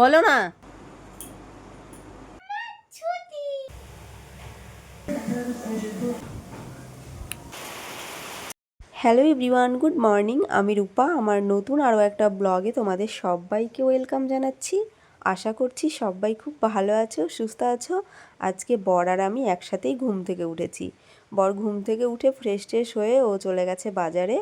বলো না। Hello everyone good morning আমি রূপা, আমার নতুন আরও একটা ব্লগে তোমাদের সবাইকে ওয়েলকাম জানাচ্ছি। আশা করছি সবাই খুব ভালো আছো, সুস্থ আছো। আজকে বর আর আমি একসাথেই ঘুম থেকে উঠেছি। বর ঘুম থেকে উঠে ফ্রেশ ট্রেশ হয়ে ও চলে গেছে বাজারে।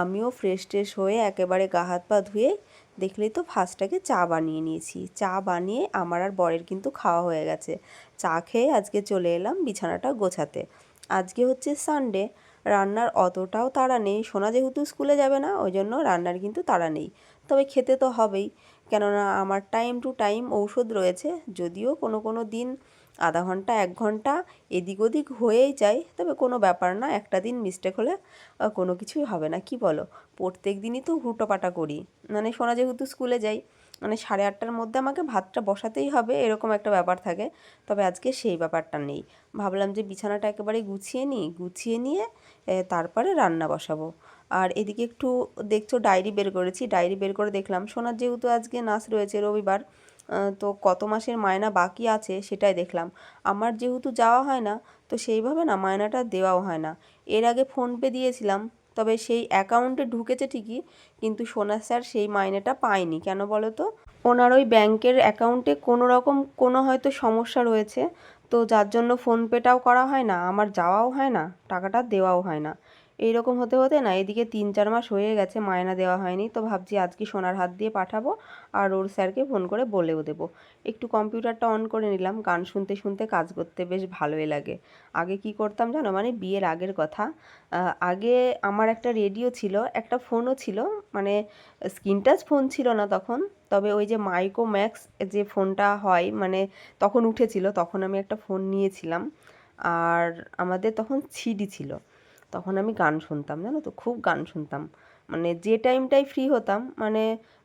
আমিও ফ্রেশ ট্রেশ হয়ে একেবারে গা হাত পা ধুয়ে দেখলেই তো ফার্স্টটাকে চা বানিয়ে নিয়েছি। চা বানিয়ে আমার আর বরের কিন্তু খাওয়া হয়ে গেছে। চা খেয়ে আজকে চলে এলাম বিছানাটা গোছাতে। আজকে হচ্ছে সানডে রান্নার অতটাও তাড়া নেই। সোনা যেহেতু স্কুলে যাবে না ওই জন্য রান্নার কিন্তু তাড়া নেই। তবে খেতে তো হবেই। কেননা আমার টাইম টু টাইম ঔষধ রয়েছে। যদিও কোনো কোনো দিন আধা ঘণ্টা, এক ঘণ্টা এদিক ওদিক হয়েই যায়। তবে কোনো ব্যাপার না, একটা দিন মিস্টেক হলে কোনো কিছুই হবে না, কি বলো? প্রত্যেক দিনই তো হুটোপাটা করি। মানে সোনা যেহেতু স্কুলে যাই মানে সাড়ে আটটার মধ্যে আমাকে ভাতটা বসাতেই হবে, এরকম একটা ব্যাপার থাকে। তবে আজকে সেই ব্যাপারটা নেই। ভাবলাম যে বিছানাটা একেবারে গুছিয়ে নিই, গুছিয়ে নিয়ে তারপরে রান্না বসাবো। আর এদিকে একটু দেখছ ডায়েরি বের করেছি। ডায়েরি বের করে দেখলাম, সোনার যেহেতু আজকে নাচ রয়েছে রবিবার তো কত মাসের মায়না বাকি আছে সেটাই দেখলাম। আমার যেহেতু যাওয়া হয় না, তো সেইভাবে না মায়নাটা দেওয়াও হয় না। এর আগে ফোনপে দিয়েছিলাম, তবে সেই অ্যাকাউন্টে ঢুকেছে ঠিকই, কিন্তু সোনা স্যার সেই মাইনেটা পায়নি। কেন বলো তো? ওনার ওই ব্যাংকের অ্যাকাউন্টে কোনো রকম কোনো হয়তো সমস্যা রয়েছে, তো যার জন্য ফোনপেটাও করা হয় না, আমার যাওয়াও হয় না, টাকাটা দেওয়াও হয় না। এইরকম হতে হতে না, এদিকে তিন চার মাস হয়ে গেছে, মায়না দেওয়া হয়নি। তো ভাবছি আজকে সোনার হাত দিয়ে পাঠাবো আর ওর স্যারকে ফোন করে বলেও দেবো। একটু কম্পিউটারটা অন করে নিলাম, গান শুনতে শুনতে কাজ করতে বেশ ভালোই লাগে। আগে কি করতাম জানো মানে বিয়ের আগের কথা। আগে আমার একটা রেডিও ছিল, একটা ফোনও ছিল মানে স্ক্রিন টাচ ফোন ছিল না তখন। তবে ওই যে মাইকো ম্যাক্স যে ফোনটা হয় মানে তখন উঠেছিল, তখন আমি একটা ফোন নিয়েছিলাম। আর আমাদের তখন সিডি ছিল। তখন আমি গান শুনতাম, জানো তো? খুব গান শুনতাম। মানে যে টাইমটাই ফ্রি হতাম মানে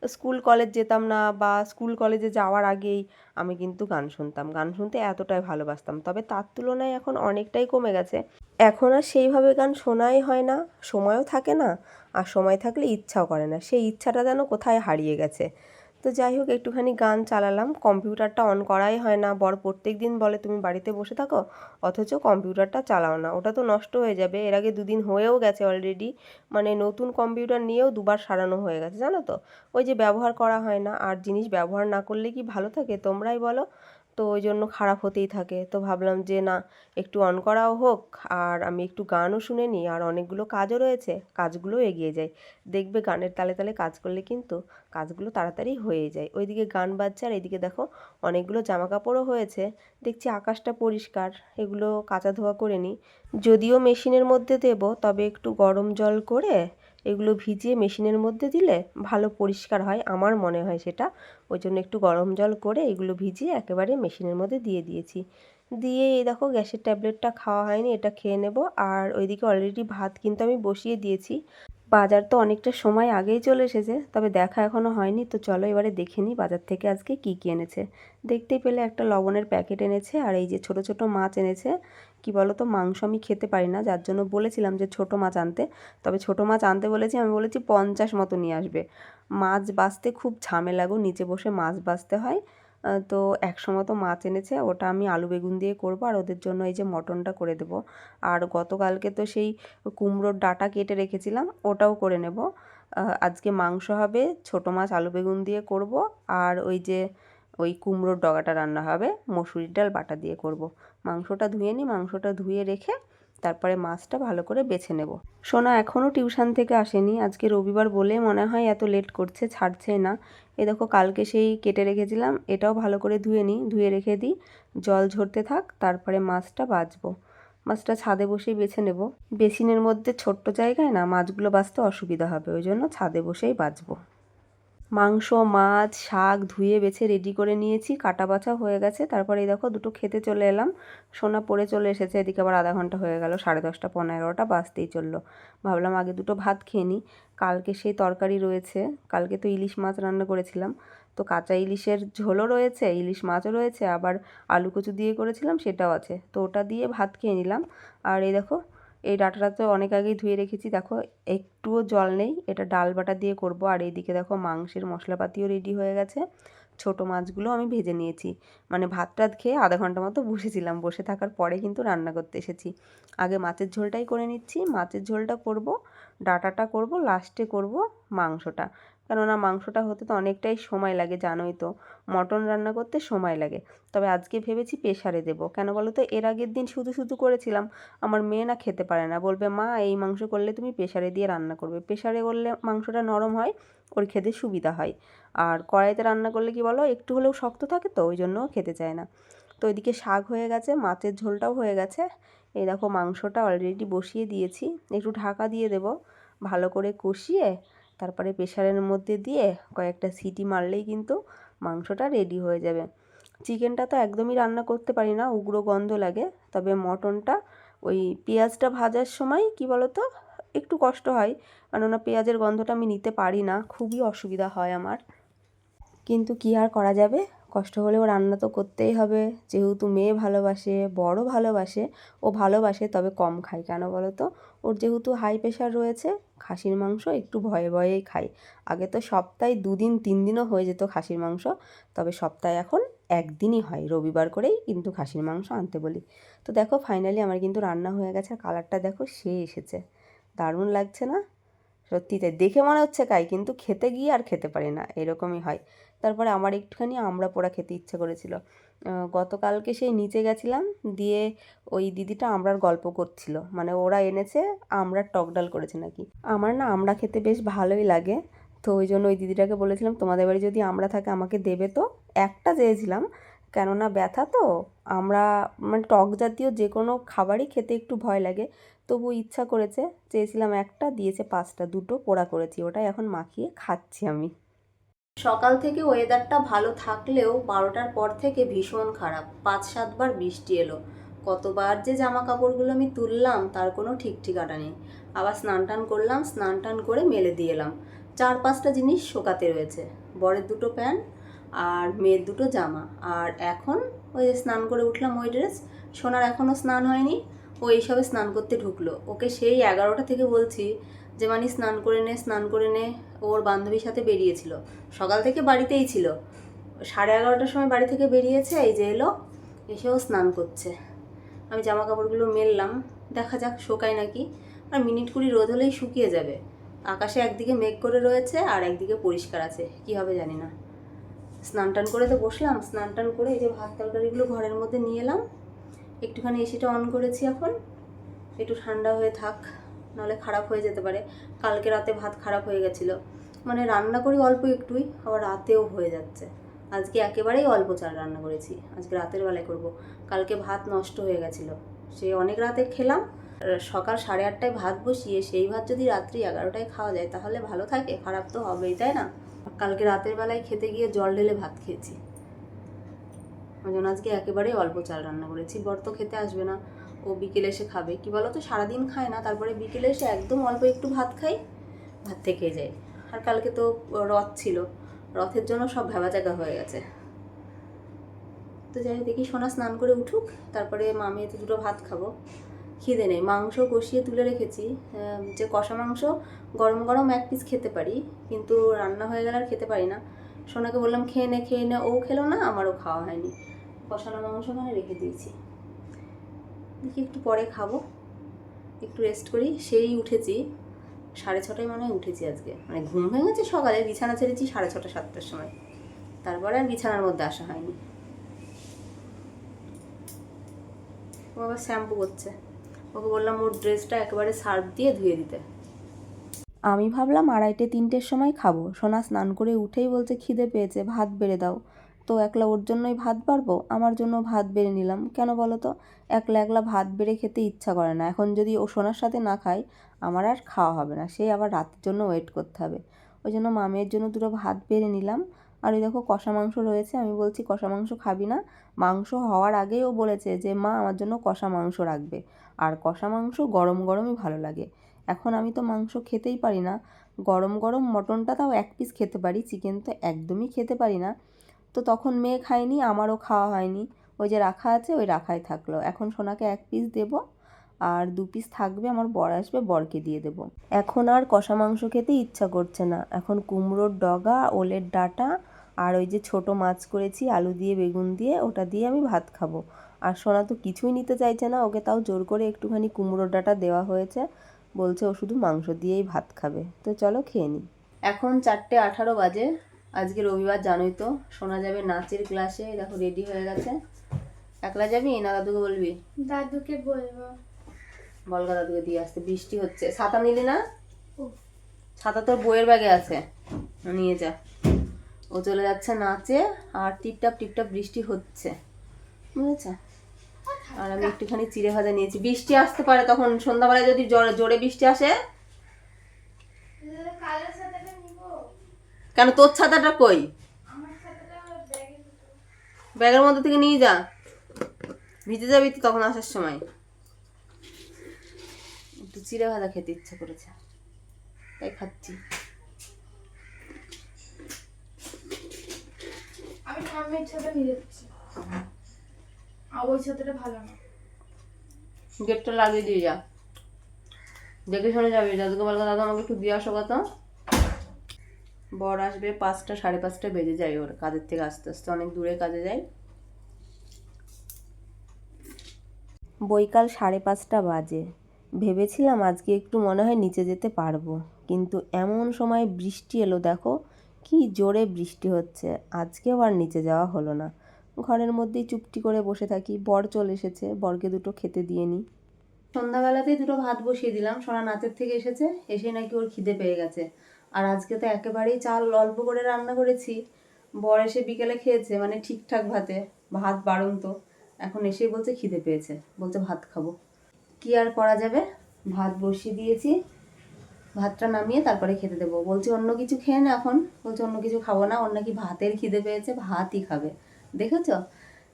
স্কুল কলেজ যেতাম না বা স্কুল কলেজে যাওয়ার আগেই আমি কিন্তু গান শুনতাম। গান শুনতে এতটাই ভালোবাসতাম। তবে তার তুলনায় এখন অনেকটাই কমে গেছে। এখন আর সেইভাবে গান শোনাই হয় না, সময়ও থাকে না, আর সময় থাকলে ইচ্ছাও করে না। সেই ইচ্ছাটা যেন কোথায় হারিয়ে গেছে। তো যাই হোক, একটুখানি গান চালালাম। কম্পিউটারটা অন করাই হয় না। বর প্রত্যেক দিন বলে, তুমি বাড়িতে বসে থাকো, অথচ কম্পিউটারটা চালাও না। ওটা তো নষ্ট হয়ে যাবে। এর আগে দুদিন হয়েও গেছে অলরেডি মানে নতুন কম্পিউটার নিয়েও দুবার সারানো হয়ে গেছে, জানো তো? ওই যে ব্যবহার করা হয় না। আর জিনিস ব্যবহার না করলে কি ভালো থাকে? তোমরাই বলো। তো ওই জন্য খারাপ হতেই থাকে। তো ভাবলাম যে, না, একটু অন করাও হোক, আর আমি একটু গানও শুনে নিই, আর অনেকগুলো কাজও রয়েছে, কাজগুলো এগিয়ে যায় দেখবে গানের তালে তালে কাজ করলে কিন্তু কাজগুলো তাড়াতাড়ি হয়ে যায়। ওইদিকে গান বাজছে, আর এদিকে দেখো অনেকগুলো জামা কাপড়ও হয়েছে। দেখছি আকাশটা পরিষ্কার, এগুলো কাচা ধোয়া করে নিই। যদিও মেশিনের মধ্যে দেব, তবে একটু গরম জল করে এগুলো ভিজিয়ে মেশিনের মধ্যে দিলে ভালো পরিষ্কার হয়, আমার মনে হয় সেটা। ওই জন্য একটু গরম জল করে এগুলো ভিজিয়ে একেবারে মেশিনের মধ্যে দিয়ে দিয়েছি। দিয়ে এই দেখো গ্যাসের ট্যাবলেটটা খাওয়া হয়নি, এটা খেয়ে নেব। আর ওইদিকে অলরেডি ভাত কিন্তু আমি বসিয়ে দিয়েছি। বাজার তো অনেকটা সময় আগেই চলে এসেছে, তবে দেখা এখনও হয়নি। তো চলো এবারে দেখে নিই বাজার থেকে আজকে কী কী এনেছে। দেখতেই পেলে একটা লবণের প্যাকেট এনেছে, আর এই যে ছোট ছোট মাছ এনেছে। কি বলো তো মাংস আমি খেতে পারি না। যার জন্য বলেছিলাম যে ছোট মাছ আনতে। তবে ছোট মাছ আনতে বলেছি, আমি বলেছি পঞ্চাশ মতো নিয়ে আসবে। মাছ বাছতে খুব ঝামেলা গো, নিচে বসে মাছ বাছতে হয়। তো একশো মতো মাছ এনেছে, ওটা আমি আলু বেগুন দিয়ে করব, আর ওদের জন্য এই যে মটনটা করে দেবো। আর গতকালকে তো সেই কুমড়োর ডাঁটা কেটে রেখেছিলাম, ওটাও করে নেব। আজকে মাংস হবে, ছোটো মাছ আলু বেগুন দিয়ে করব, আর ওই যে ওই কুমড়োর ডগাটা রান্না হবে, মসুরির ডাল, বাটা দিয়ে করব। মাংসটা ধুয়ে নিই, মাংসটা ধুয়ে রেখে তারপরে মাছটা ভালো করে বেছে নেব। সোনা এখনও টিউশন থেকে আসেনি, আজকে রবিবার বলে মনে হয় এত লেট করছে, ছাড়ছে না। এ দেখো, কালকে সেই কেটে রেখেছিলাম, এটাও ভালো করে ধুয়ে নিই, ধুয়ে রেখে দিই, জল ঝরতে থাক, তারপরে মাছটা বাছবো মাছটা ছাদে বসেই বেছে নেব। বেসিনের মধ্যে ছোট্ট জায়গায় না মাছগুলো বাঁচতে অসুবিধা হবে, ওই জন্য ছাদে বসেই বাছবো মাংস, মাছ, শাক ধুয়ে বেছে রেডি করে নিয়েছি। কাটা বাছা হয়ে গেছে। তারপরে এই দেখো দুটো খেতে চলে এলাম। সোনা পড়ে চলে এসেছে। এদিকে আবার আধা ঘণ্টা হয়ে গেল। সাড়ে দশটা, পনেরোটা বাজতেই চলল। ভাবলাম আগে দুটো ভাত খেয়ে নিই। কালকে সেই তরকারি রয়েছে। কালকে তো ইলিশ মাছ রান্না করেছিলাম। তো কাঁচা ইলিশের ঝোলও রয়েছে, ইলিশ মাছও রয়েছে। আবার আলু কচু দিয়ে করেছিলাম, সেটাও আছে। তো ওটা দিয়ে ভাত খেয়ে নিলাম। আর এই দেখো এই ডাঁটাটা তো অনেক আগেই ধুয়ে রেখেছি, দেখো একটুও জল নেই। এটা ডাল বাটা দিয়ে করব। আর এইদিকে দেখো মাংসের মশলাপাতিও রেডি হয়ে গেছে। ছোট মাছগুলো আমি ভেজে নিয়েছি। মানে ভাত টাত খেয়ে আধা ঘণ্টা মতো বসেছিলাম। বসে থাকার পরে কিন্তু রান্না করতে এসেছি। আগে মাছের ঝোলটাই করে নিচ্ছি। মাছের ঝোলটা করব, ডাটাটা করব লাস্টে করব মাংসটা। কেননা মাংসটা হতে তো অনেকটাই সময় লাগে, জানোই তো। মটন রান্না করতে সময় লাগে। তবে আজকে ভেবেছি প্রেশারে দেবো। কেন বলো তো? এর আগের দিন শুধু শুধু করেছিলাম। আমার মেয়ে না খেতে পারে না। বলবে, মা, এই মাংস করলে তুমি প্রেশারে দিয়ে রান্না করবে। প্রেশারে করলে মাংসটা নরম হয়, ওর খেতে সুবিধা হয়। আর কড়াইতে রান্না করলে কি বলো? একটু হলেও শক্ত থাকে তো, ওই জন্য খেতে চায় না। তো ওইদিকে শাক হয়ে গেছে, মাছের ঝোলটাও হয়ে গেছে। এই দেখো মাংসটা অলরেডি বসিয়ে দিয়েছি। একটু ঢাকা দিয়ে দেব, ভালো করে কষিয়ে। তারপরে প্রেশারের মধ্যে দিয়ে কয়েকটা সিটি মারলেই কিন্তু মাংসটা রেডি হয়ে যাবে। চিকেনটা তো একদমই রান্না করতে পারি না, উগ্র গন্ধ লাগে। তবে মটনটা, ওই পেঁয়াজটা ভাজার সময় কি বলতো, একটু কষ্ট হয়। কেননা পেঁয়াজের গন্ধটা আমি নিতে পারি না, খুবই অসুবিধা হয় আমার। কিন্তু কি আর করা যাবে? কষ্ট হলেও রান্না তো করতেই হবে। যেহেতু মেয়ে ভালোবাসে, বড় ভালোবাসে, ও ভালোবাসে তবে কম খায়। কেন বলো তো? ওর যেহেতু হাই প্রেশার রয়েছে, খাসির মাংস একটু ভয়ে ভয়েই খাই আগে তো সপ্তাহে দুদিন, তিন দিনও হয়ে যেত খাসির মাংস, তবে সপ্তাহে এখন একদিনই হয়। রবিবার করেই কিন্তু খাসির মাংস আনতে বলি। তো দেখো ফাইনালি আমার কিন্তু রান্না হয়ে গেছে কালারটা দেখো সে এসেছে। দারুণ লাগছে না? সত্যিতে দেখে মনে হচ্ছে খাই কিন্তু খেতে গিয়ে আর খেতে পারি না। এরকমই হয়। তারপরে আমার একটুখানি আমড়া পোড়া খেতে ইচ্ছে করেছিল। গতকালকে সেই নিচে গেছিলাম, দিয়ে ওই দিদিটা আমড়ার গল্প করছিল। মানে ওরা এনেছে আমড়ার টক ডাল করেছে নাকি। আমার না আমড়া খেতে বেশ ভালোই লাগে, তো ওই জন্য ওই দিদিটাকে বলেছিলাম, তোমাদের বাড়ি যদি আমরা থাকে, আমাকে দেবে তো? একটা চেয়েছিলাম, কেননা ব্যথা তো, আমরা মানে টক জাতীয় যে কোনো খাবারই খেতে একটু ভয় লাগে। তবু ইচ্ছা করেছে, চেয়েছিলাম একটা, দিয়েছে পাঁচটা, দুটো পোড়া করেছি, ওটাই এখন মাখিয়ে খাচ্ছি আমি। সকাল থেকে ওয়েদারটা ভালো থাকলেও বারোটার পর থেকে ভীষণ খারাপ। পাঁচ, সাতবার বৃষ্টি এলো। কতবার যে জামা কাপড়গুলো আমি তুললাম, তার কোনো ঠিক ঠিকানা নেই। আবার স্নান টান করলাম, স্নান টান করে মেলে দিয়ে এলাম। চার, পাঁচটা জিনিস শোকাতে রয়েছে। বরের দুটো প্যান্ট আর মেয়ের দুটো জামা। আর এখন ওই স্নান করে উঠলাম ওই ড্রেস সোনার এখনও স্নান হয়নি। ও এইসবে স্নান করতে ঢুকলো। ওকে সেই এগারোটা থেকে বলছি, যে মানে স্নান করে নে, স্নান করে নে। ওর বান্ধবীর সাথে বেরিয়েছিল। সকাল থেকে বাড়িতেই ছিল। সাড়ে এগারোটার সময় বাড়ি থেকে বেরিয়েছে, এই যে এলো, এসেও স্নান করছে। আমি জামা কাপড়গুলো মেললাম, দেখা যাক শোকায় নাকি। আর মিনিট কুড়ি রোদ হলেই শুকিয়ে যাবে। আকাশে একদিকে মেঘ করে রয়েছে আর একদিকে পরিষ্কার আছে, কি হবে জানি না। স্নান টান করে তো বসলাম, স্নান টান করে এই যে ভাত তরকারিগুলো ঘরের মধ্যে নিয়ে এলাম। একটুখানি এসিটা অন করেছি এখন। একটু ঠান্ডা হয়ে থাক, নাহলে খারাপ হয়ে যেতে পারে। কালকে রাতে ভাত খারাপ হয়ে গেছিল। মানে রান্না করি অল্প একটুই, আবার রাতেও হয়ে যাচ্ছে। আজকে একেবারেই অল্প চাল রান্না করেছি। আজকে রাতের বেলায় করব। কালকে ভাত নষ্ট হয়ে গেছিল। সে অনেক রাতে খেলাম। সকাল সাড়ে আটটায় ভাত বসিয়ে, সেই ভাত যদি রাত্রি এগারোটায় খাওয়া যায়, তাহলে ভালো থাকে। খারাপ তো হবেই, তাই না? কালকে রাতের বেলায় খেতে গিয়ে জল ঢেলে ভাত খেয়েছি। ওই জন্য আজকে একেবারেই অল্প চাল রান্না করেছি। বর তো খেতে আসবে না, ও বিকেলে এসে খাবে। কি বলো তো সারাদিন খায় না, তারপরে বিকেলে এসে একদম অল্প একটু ভাত খাই, ভাত থেকে যায়। আর কালকে তো রথ ছিল, রথের জন্য সব ভেবা জায়গা হয়ে গেছে। তো যাই দেখি সোনা স্নান করে উঠুক, তারপরে মামি এতে দুটো ভাত খাব। খিদে নেই, মাংস কষিয়ে তুলে রেখেছি। যে কষা মাংস গরম গরম এক পিস খেতে পারি, কিন্তু রান্না হয়ে গেলে আর খেতে পারি না। সোনাকে বললাম, খেয়ে নে খেয়ে নে। ও খেলো না, আমারও খাওয়া হয়নি। কষানো মাংস ওখানে রেখে দিয়েছি। দেখি একটু পরে খাব। একটু রেস্ট করি। সেই উঠেছি। সাড়ে ছটায় মনে হয় উঠেছি আজকে। মানে ঘুম ভেঙেছে সকালে। বিছানা ছেড়েছি সাড়ে ছটা, সাতটার সময়। তারপরে আর বিছানার মধ্যে আসা হয়নি। ও আবার শ্যাম্পু করছে। ওকে বললাম, ওর ড্রেসটা একেবারে সার্ফ দিয়ে ধুয়ে দিতে। আমি ভাবলাম, আড়াইটে, তিনটের সময় খাব। সোনা স্নান করে উঠেই বলছে, খিদে পেয়েছে, ভাত বেড়ে দাও। তো একলা ওর জন্যই ভাত বাড়বো? আমার জন্য ভাত বেড়ে নিলাম। কেন বলো তো? একলা একলা ভাত বেড়ে খেতে ইচ্ছা করে না। এখন যদি ও সোনার সাথে না খাই আমার আর খাওয়া হবে না। সেই আবার রাতের জন্য ওয়েট করতে হবে। ওই জন্য মামের জন্য দুটো ভাত বেড়ে নিলাম। আর ওই দেখো কষা মাংস রয়েছে। আমি বলছি, কষা মাংস খাবি না? মাংস হওয়ার আগেই ও বলেছে যে, মা, আমার জন্য কষা মাংস রাখবে। আর কষা মাংস গরম গরমই ভালো লাগে। এখন আমি তো মাংস খেতেই পারি না। গরম গরম মটনটা তাও এক পিস খেতে পারি। চিকেন তো একদমই খেতে পারি না। তো তখন মেয়ে খায়নি, আমারও খাওয়া হয়নি। ওই যে রাখা আছে, ওই রাখাই থাকল। এখন সোনাকে এক পিস দেবো, আর দু পিস থাকবে, আমার বর আসবে, বরকে দিয়ে দেব। এখন আর কষা মাংস খেতে ইচ্ছা করছে না। এখন কুমড়োর ডগা, ওলের ডাটা, আর ওই যে ছোট মাছ করেছি, আলু দিয়ে, বেগুন দিয়ে, ওটা দিয়ে আমি ভাত খাব। আর সোনা তো কিছুই নিতে চাইছে না, ওকে তাও জোর করে একটুখানি কুমড়োর ডাঁটা দেওয়া হয়েছে। বলছে ও শুধু মাংস দিয়েই ভাত খাবে। তো চলো খেয়ে নিই এখন চারটে আঠারো বাজে। আজকে রবিবার জানোই তো। শোনা যাবে নাচের ক্লাসে দেখো রেডি হয়ে গেছে। একলা যাবি না দাদুকে বলবি? দাদুকে বলব। বলগা দাদুকে দিয়ে আসতে বৃষ্টি হচ্ছে। ছাতা নিলি না? ছাতা তোর বইয়ের ব্যাগে আছে। নিয়ে যা। ও চলে যাচ্ছে নাচে আর টিপটাপ টিপটাপ বৃষ্টি হচ্ছে। বুঝেছ? আর আমি একটুখানি চিড়ে ভাজা নিয়েছি। বৃষ্টি আসতে পারে তখন সন্ধ্যাবেলায় যদি জোরে জোরে বৃষ্টি আসে কালের সাথে নিবো কেন তোর ছাতাটা কই? ব্যাগের মধ্যে থেকে নিয়ে যা। ভিজে যাবি তো তখন আসার সময়। একটু চিড়ে ভাজা খেতে ইচ্ছা করেছে। তাই খাচ্ছি। আমি ঠাম্মির সাথে নিয়ে যাচ্ছি। আর ওই সাথেটা ভালো না। গেটটা লাগিয়ে দিয়ে যা। দেখে শুনে যাবি। দাদুকে বলব দাদা আমাকে একটু দিয়ে আসো কত বর আসবে পাঁচটা, সাড়ে পাঁচটা বেজে যায় ওর কাজের থেকে আস্তে আস্তে, অনেক দূরে কাজে যায়। বৈকাল সাড়ে পাঁচটা বাজে। ভেবেছিলাম আজকে একটু মনে হয় নিচে যেতে পারব, কিন্তু এমন সময় বৃষ্টি এলো দেখো, কি জোরে বৃষ্টি হচ্ছে। আজকেও আর নিচে যাওয়া হলো না। ঘরের মধ্যেই চুপটি করে বসে থাকি। বর চলে এসেছে, বরকে দুটো খেতে দিয়ে নিই সন্ধ্যাবেলাতেই দুটো ভাত বসিয়ে দিলাম, সোনা নাচের থেকে এসেছে এসে নাকি ওর খিদে পেয়ে গেছে। আর আজকে তো একেবারেই চাল অল্প করে রান্না করেছি। বর এসে বিকেলে খেয়েছে মানে ঠিকঠাক ভাতে। ভাত বাড়ন্ত। এখন এসেই বলছে খিদে পেয়েছে। বলছে ভাত খাব। কি আর করা যাবে? ভাত বসিয়ে দিয়েছি। ভাতটা নামিয়ে তারপরে খেতে দেবো। বলছে, অন্য কিছু খেয়ে না এখন। বলছে, অন্য কিছু খাব না। ওর নাকি ভাতের খিদে পেয়েছে। ভাতই খাবে। দেখেছ?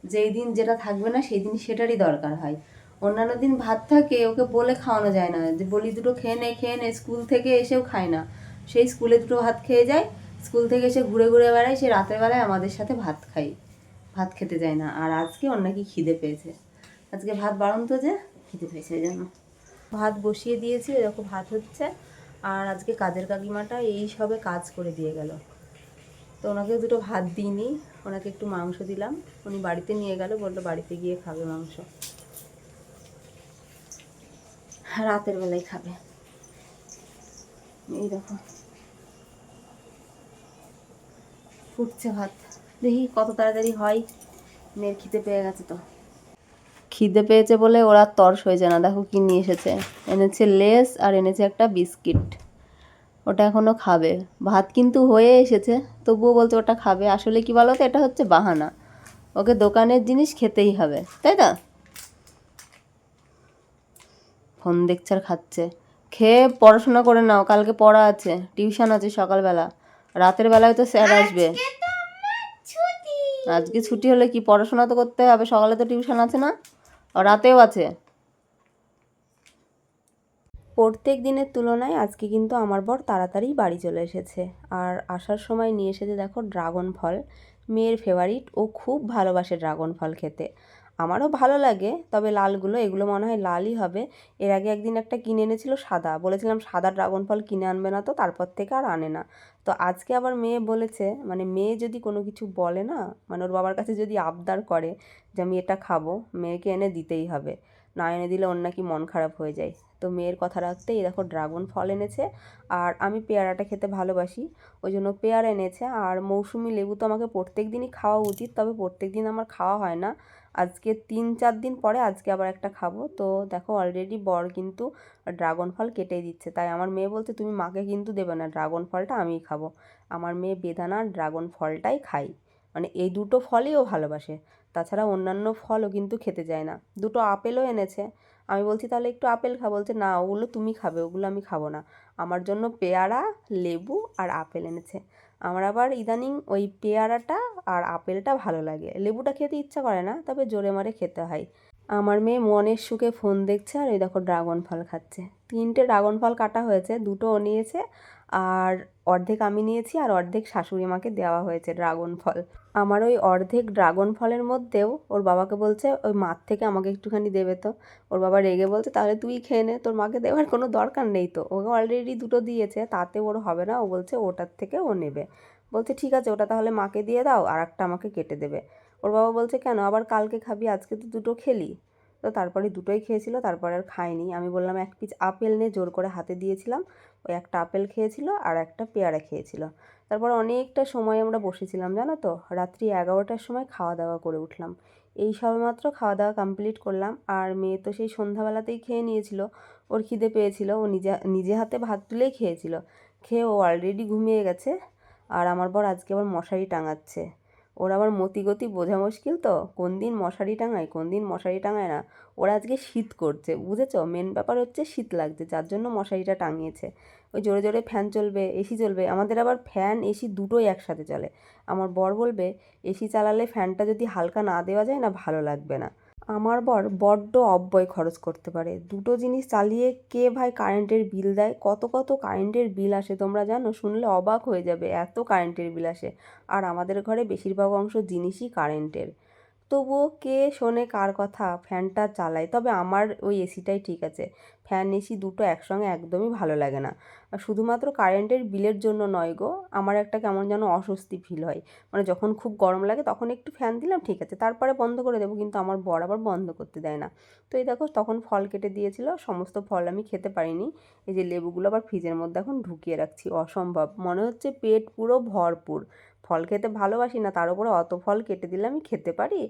যেই দিন যেটা থাকবে না, সেই দিন সেটারই দরকার হয়। অন্যান্য দিন ভাত থাকে, ওকে বলে খাওয়ানো যায় না। যে বলি দুটো খেয়ে নে খেয়ে নে, স্কুল থেকে এসেও খায় না। সেই স্কুলে দুটো ভাত খেয়ে যায়। স্কুল থেকে এসে ঘুরে ঘুরে বেড়ায়, সে রাতের বেলায় আমাদের সাথে ভাত খাই ভাত খেতে যায় না। আর আজকে ওর নাকি খিদে পেয়েছে। আজকে ভাত বাড়ন্ত যে, খিদে পেয়েছে এই জন্য। ভাত বসিয়ে দিয়েছি এরকম ভাত হচ্ছে। আর আজকে কাজের কাকিমাটা এই সবে কাজ করে দিয়ে গেল। তো ওনাকে দুটো ভাত দিইনি, ওনাকে একটু মাংস দিলাম। উনি বাড়িতে নিয়ে গেল, বলল বাড়িতে গিয়ে খাবে মাংস। রাতের বেলায় খাবে। এই দেখো। ফুটছে ভাত। দেখি কত তাড়াতাড়ি হয়। মেয়ের খিদে পেয়ে গেছে তো। খিদে পেয়েছে বলে ওরা তর্স হয়েছে না। দেখো কি নিয়ে এসেছে। এনেছে লেস আর এনেছে একটা বিস্কিট। ওটা এখনও খাবে। ভাত কিন্তু হয়ে এসেছে। তবুও বলছে ওটা খাবে। আসলে কি বলো তো এটা হচ্ছে বাহানা। ওকে দোকানের জিনিস খেতেই হবে। তাই তো? ফোন দেখছে আর খাচ্ছে। খেয়ে পড়াশোনা করে নাও কালকে পড়া আছে টিউশন আছে সকালবেলা। রাতের বেলায় তো স্যার আসবে। আজকে ছুটি হলে কি পড়াশোনা তো করতে হবে? সকালে তো টিউশন আছে না? রাতেও আছে। প্রত্যেক দিনের তুলনায় আজকে কিন্তু আমার বর তাড়াতাড়ি বাড়ি চলে এসেছে। আর আসার সময় নিয়ে এসেছে দেখো ড্রাগন ফল। মেয়ের ফেভারিট ও খুব ভালোবাসে ড্রাগন ফল খেতে। আমারও ভালো লাগে, তবে লালগুলো, এগুলো মনে হয় লালই হবে। এর আগে একদিন একটা কিনে এনেছিল সাদা। বলেছিলাম সাদা ড্রাগন ফল কিনে আনবে না তো, তারপর থেকে আর আনে না। তো আজকে আবার মেয়ে বলেছে মানে মেয়ে যদি কোনো কিছু বলে না মানে ওর বাবার কাছে যদি আবদার করে যে আমি এটা খাব, মেয়েকে এনে দিতেই হবে। না এনে দিলে ওর নাকি মন খারাপ হয়ে যায়। তো মেয়ের কথা রাখতে এই দেখো ড্রাগন ফল এনেছে, আর আমি পেয়ারাটা খেতে ভালোবাসি, ওই জন্য পেয়ারা এনেছে। আর মৌসুমি লেবু তো আমাকে প্রত্যেক দিনই খাওয়া উচিত, তবে প্রত্যেক দিন আমার খাওয়া হয় না। আজকে তিন চার দিন পরে আজকে আবার একটা খাব। তো দেখো অলরেডি বর কিন্তু ড্রাগন ফল কেটেই দিচ্ছে। তাই আমার মেয়ে বলছে, তুমি মাকে কিন্তু দেবে না ড্রাগন ফলটা আমিই খাব। আমার মেয়ে বেদানা ড্রাগন ফলটাই খাই মানে এই দুটো ফলই ও ভালোবাসে। তাছাড়া অন্যান্য ফলও কিন্তু খেতে যায় না। দুটো আপেলও এনেছে। আমি বলছি, তাহলে একটু আপেল খা। বলছে, না, ওগুলো তুমি খাবে, ওগুলো আমি খাব না। আমার জন্য পেয়ারা, লেবু আর আপেল এনেছে। আমার আবার ইদানিং ওই পেয়ারাটা আর আপেলটা ভালো লাগে। লেবুটা খেতে ইচ্ছা করে না, তবে জোরে মারে খেতে হয়। আমার মেয়ে মনের সুখে ফোন দেখছে আর ওই দেখো ড্রাগন ফল খাচ্ছে। তিনটে ড্রাগন ফল কাটা হয়েছে, দুটো ও নিয়েছে। আর অর্ধেক আমি নিয়েছি আর অর্ধেক শাশুড়ি মাকে দেওয়া হয়েছে ড্রাগন ফল। আমার ওই অর্ধেক ড্রাগন ফলের মধ্যেও ওর বাবাকে বলছে, ওই মাঠ থেকে আমাকে একটুখানি দেবে তো। ওর বাবা রেগে বলছে, তাহলে তুই খেয়ে নে, তোর মাকে দেওয়ার কোনো দরকার নেই তো। ওকে অলরেডি দুটো দিয়েছে, তাতে ওর হবে না। ও বলছে, ওটার থেকে ও নেবে। বলছে, ঠিক আছে, ওটা তাহলে মাকে দিয়ে দাও, আর একটা আমাকে কেটে দেবে। ওর বাবা বলছে, কেন? আবার কালকে খাবি, আজকে তো দুটো খেলি। তো তারপরে দুটোই খেয়েছিল, তারপরে আর খায়নি আমি বললাম, এক পিস আপেল নিয়ে জোর করে হাতে দিয়েছিলাম। ওই একটা আপেল খেয়েছিল আর একটা পেয়ারা খেয়েছিল। তারপর অনেকটা সময় আমরা বসেছিলাম, জানো তো? রাত্রি এগারোটার সময় খাওয়া দাওয়া করে উঠলাম। এই সবে মাত্র খাওয়া দাওয়া কমপ্লিট করলাম আর মেয়ে তো সেই সন্ধ্যাবেলাতেই খেয়ে নিয়েছিল। ওর খিদে পেয়েছিল, ও নিজে নিজে হাতে ভাত তুলেই খেয়েছিল। খেয়ে ও অলরেডি ঘুমিয়ে গেছে। আর আমার বর আজকে আবার মশারি টাঙাচ্ছে। ওর আবার মতিগতি বোঝা মুশকিল তো? কোন দিন মশারি টাঙায়, কোন দিন মশারি টাঙায় না। ওরা আজকে শীত করছে, বুঝেছ? মেন ব্যাপার হচ্ছে শীত লাগছে, যার জন্য মশারিটা টাঙিয়েছে। ওই জোরে জোরে ফ্যান চলবে এসি চলবে, আমাদের আবার ফ্যান এসি দুটোই একসাথে চলে। আমার বর বলবে এসি চালালে ফ্যানটা যদি হালকা না দেওয়া যায় না, ভালো লাগবে না। আমার বর বড্ড অব্যয় খরচ করতে পারে। দুটো জিনিস চালিয়ে কে ভাই কারেন্টের বিল দেয়? কত কত কারেন্টের বিল আসে তোমরা জানো? শুনলে অবাক হয়ে যাবে, এত কারেন্টের বিল আসে। আর আমাদের ঘরে বেশিরভাগ অংশ জিনিসই কারেন্টের। তবুও কে শোনে কার কথা? ফ্যানটা চালায়। তবে আমার ওই এসিটাই ঠিক আছে। ফ্যান, এসি দুটো একসঙ্গে একদমই ভালো লাগে না। আর শুধুমাত্র কারেন্টের বিলের জন্য নয় গো, আমার একটা কেমন যেন অস্বস্তি ফিল হয়। মানে যখন খুব গরম লাগে তখন একটু ফ্যান দিলাম, ঠিক আছে। তারপরে বন্ধ করে দেবো, কিন্তু আমার বর আবার বন্ধ করতে দেয় না। তো এই দেখো, তখন ফল কেটে দিয়েছিল, সমস্ত ফল আমি খেতে পারিনি। এই যে লেবুগুলো আবার ফ্রিজের মধ্যে এখন ঢুকিয়ে রাখছি, অসম্ভব। মনে হচ্ছে পেট পুরো ভরপুর। ফল খেতে ভালোবাসি না, তার উপরে অত ফল কেটে দিলে আমি খেতে পারি?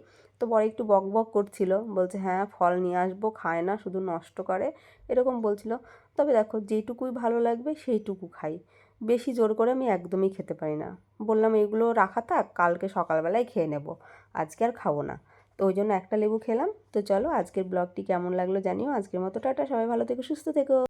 তো বড় একটু বক বক করছিল, বলছে হ্যাঁ ফল নিয়ে আসব, খায় না, শুধু নষ্ট করে। এরকম বলছিল। তবে দেখো যেটুকুই ভালো লাগবে, সেইটুকু খাই। বেশি জোর করে আমি একদমই খেতে পারি না। বললাম, এগুলো রাখা থাক, কালকে সকালবেলায় খেয়ে নেব, আজকে আর খাব না। তো ওই জন্য একটা লেবু খেলাম। তো চলো, আজকের ব্লগটি কেমন লাগল জানিও। আজকের মতো টাটা, সবাই ভালো থেকো, সুস্থ থেকো।